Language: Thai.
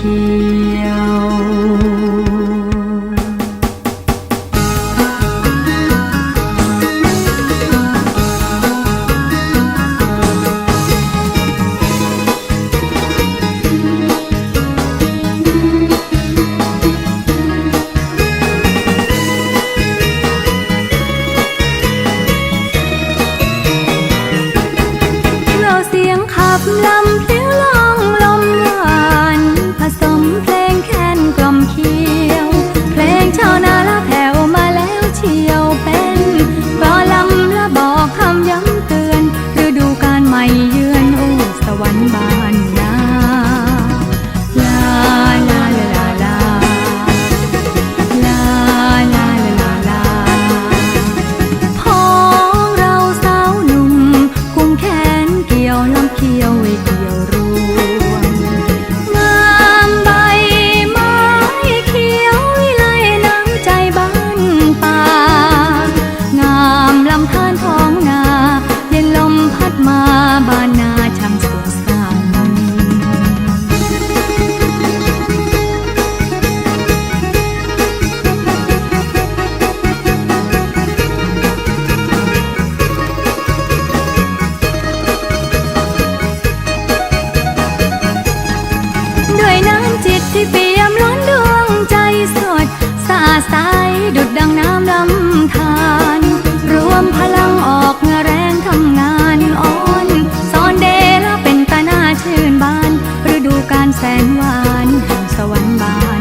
ขียวเสียงขับ เปียมล้นดวงใจสดสะาดใสดุดดังน้ำลำธารรวมพลังออกแรงทำงานอ่อนสอนเดลเป็นตาหน้าชื่นบานฤดูการแสนหวานแห่งสวรรค์บาน